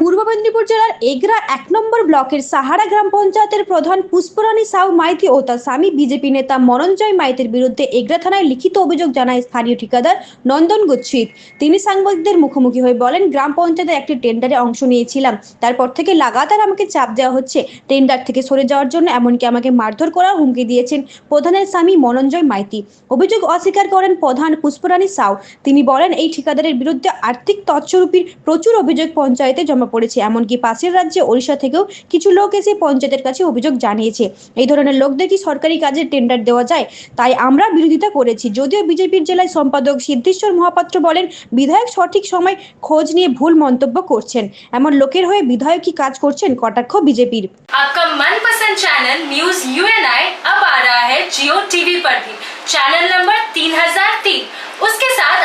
পূর্ব মেদিনীপুর জেলার এগরা এক নম্বর ব্লকের সাহারা গ্রাম পঞ্চায়েতের প্রধান পুষ্পরানী সাউ মাইতি ও তার স্বামী বিজেপি নেতা মরঞ্জয় মাইতির বিরুদ্ধে এগরা থানায় লিখিত অভিযোগ জানায় স্থানীয় ঠিকাদার নন্দন গুচ্ছিত। তিনি সাংবাদিকদের মুখোমুখি হয়ে বলেন, গ্রাম পঞ্চায়েতের একটি টেন্ডারে অংশ নিয়েছিলাম। তারপর থেকে লাগাতার আমাকে চাপ দেওয়া হচ্ছে। টেন্ডার থেকে সরে যাওয়ার জন্য এমনকি আমাকে মারধর করার হুমকি দিয়েছেন প্রধানের স্বামী মনঞ্জয় মাইতি। অভিযোগ অস্বীকার করেন প্রধান পুষ্পরানী সাউ। তিনি বলেন, এই ঠিকাদারের বিরুদ্ধে আর্থিক তৎস্বরূপীর প্রচুর অভিযোগ পঞ্চায়েতে জমা পড়েছে এমনকি পাশের রাজ্যে ওড়িশা থেকেও কিছু লোক এসে পঞ্চায়েতের কাছে অভিযোগ জানিয়েছে এই ধরনের লোকদের কি সরকারি কাজে টেন্ডার দেওয়া যায় তাই আমরা বিরোধিতা করেছি যদিও বিজেপির জেলায় সম্পাদক সিদ্ধেশ্বর মহাপাত্র বলেন বিধায়ক সঠিক সময় খোঁজ নিয়ে ভুল মন্তব্য করছেন এমন লোকের হয়ে বিধায়ক কি কাজ করছেন কটাক্ষ বিজেপির आपका मनपसंद channel news U N I अब आ रहा है जियो टीवी पर भी चैनल नंबर 3003 उसके साथ